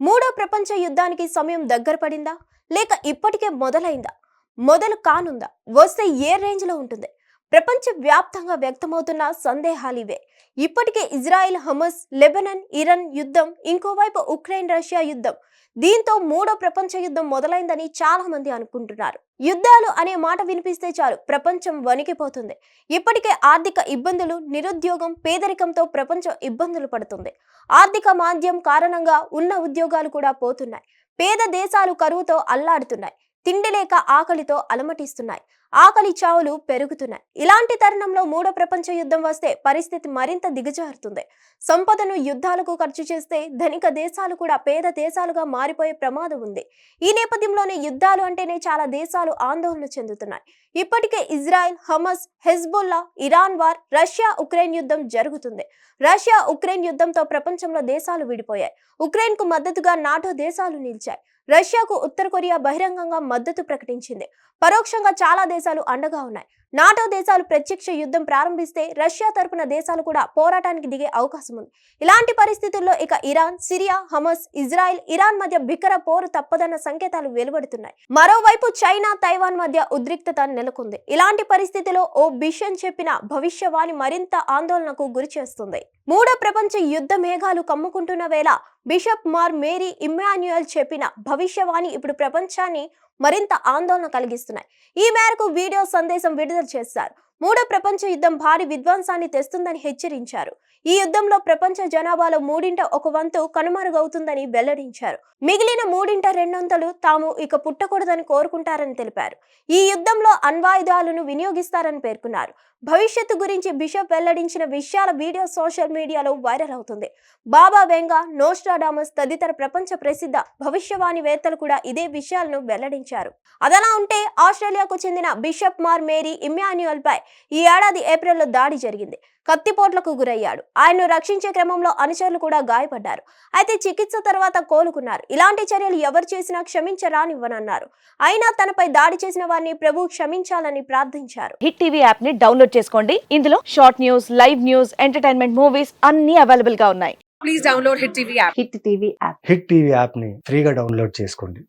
మూడో ప్రపంచ యుద్ధానికి సమయం దగ్గర పడిందా? లేక ఇప్పటికే మొదలైందా? మొదలు కానుందా? వస్తే ఏ రేంజ్లో ఉంటుంది? ప్రపంచ వ్యాప్తంగా వ్యక్తమవుతున్న సందేహాలు ఇవే. ఇప్పటికే ఇజ్రాయెల్ హమస్ లెబనన్ ఇరాన్ యుద్ధం ఇంకోవైపు ఉక్రెయిన్ రష్యా యుద్ధం దీంతో మూడో ప్రపంచ యుద్ధం మొదలైందని చాలా మంది అనుకుంటున్నారు. యుద్ధాలు అనే మాట వినిపిస్తే చాలు ప్రపంచం వణికిపోతుంది. ఇప్పటికే ఆర్థిక ఇబ్బందులు నిరుద్యోగం పేదరికంతో ప్రపంచం ఇబ్బందులు పడుతుంది. ఆర్థిక మాంద్యం కారణంగా ఉన్న ఉద్యోగాలు కూడా పోతున్నాయి. పేద దేశాలు కరువుతో అల్లాడుతున్నాయి. తిండి లేక ఆకలితో అలమటిస్తున్నాయి. ఆకలి చావులు పెరుగుతున్నాయి. ఇలాంటి తరుణంలో మూడో ప్రపంచ యుద్ధం వస్తే పరిస్థితి మరింత దిగజారుతుంది. సంపదను యుద్ధాలకు ఖర్చు చేస్తే ధనిక దేశాలు కూడా పేద దేశాలుగా మారిపోయే ప్రమాదం ఉంది. ఈ నేపథ్యంలోనే యుద్ధాలు అంటేనే చాలా దేశాలు ఆందోళన చెందుతున్నాయి. ఇప్పటికే Israel Hamas Hezbollah Iran war Russia Ukraine యుద్ధం జరుగుతుంది. రష్యా ఉక్రెయిన్ యుద్ధంతో ప్రపంచంలో దేశాలు విడిపోయాయి. ఉక్రెయిన్కు మద్దతుగా నాటో దేశాలు నిలిచాయి. రష్యాకు ఉత్తర కొరియా బహిరంగంగా మద్దతు ప్రకటించింది. పరోక్షంగా చాలా దేశాలు అండగా ఉన్నాయి. నాటో దేశాలు ప్రత్యక్ష యుద్ధం ప్రారంభిస్తే రష్యా తరపున దేశాలు కూడా పోరాటానికి దిగే అవకాశం ఉంది. ఇలాంటి పరిస్థితుల్లో ఇక Iran Syria Hamas Israel Iran మధ్య బిక్కర పోరు తప్పదన్న సంకేతాలు వెలువడుతున్నాయి. మరోవైపు చైనా తైవాన్ మధ్య ఉద్రిక్తత నెలకొంది. ఇలాంటి పరిస్థితిలో ఓ బిషన్ చెప్పిన భవిష్యవాణి మరింత ఆందోళనకు గురి చేస్తుంది. మూడో ప్రపంచ యుద్ధ మేఘాలు కమ్ముకుంటున్న వేళ బిషప్ మార్ మేరీ ఇమ్మాన్యుయల్ చెప్పిన భవిష్యవాణి ఇప్పుడు ప్రపంచాన్ని మరింత ఆందోళన కలిగిస్తున్నాయి. ఈ మేరకు వీడియో సందేశం విడుదల చేశారు. మూడో ప్రపంచ యుద్ధం భారీ విధ్వంసాన్ని తెస్తుందని హెచ్చరించారు. ఈ యుద్ధంలో ప్రపంచ జనాభాలో మూడింట ఒక వంతు కనుమరుగవుతుందని వెల్లడించారు. మిగిలిన మూడింట రెండొంతలు తాము ఇక పుట్టకూడదని కోరుకుంటారని తెలిపారు. ఈ యుద్ధంలో అణ్వాయుధాలను వినియోగిస్తారని పేర్కొన్నారు. భవిష్యత్తు గురించి బిషప్ వెల్లడించిన విషయాల వీడియో సోషల్ మీడియాలో వైరల్ అవుతుంది. బాబా వెంగా నోస్ట్రాడామస్ తదితర ప్రపంచ ప్రసిద్ధ భవిష్యవాణివేత్తలు కూడా ఇదే విషయాలను వెల్లడించారు. అదలా ఉంటే ఆస్ట్రేలియాకు చెందిన బిషప్ మార్ మేరీ ఇమ్మాన్యుయల్ పై ఈ ఏడాది ఏప్రిల్లో దాడి జరిగింది. కత్తిపోట్లకు గురయ్యాడు. ఆయన్ను రక్షించే క్రమంలో అనుచరులు కూడా గాయపడ్డారు. అయితే చికిత్స తర్వాత కోలుకున్నారు. ఇలాంటి చర్యలు ఎవరు చేసినా క్షమించరానివ్వనన్నారు. అయినా తనపై దాడి చేసిన వారిని ప్రభు క్షమించాలని ప్రార్థించారు. హిట్ టీవీ యాప్ని డౌన్లోడ్ చేసుకోండి. ఇందులో short news live news entertainment movies అన్ని అవైలబుల్గా ఉన్నాయి. please download Hit TV app. Hit TV app. Hit TV యాప్ని ఫ్రీగా డౌన్లోడ్ చేసుకోండి.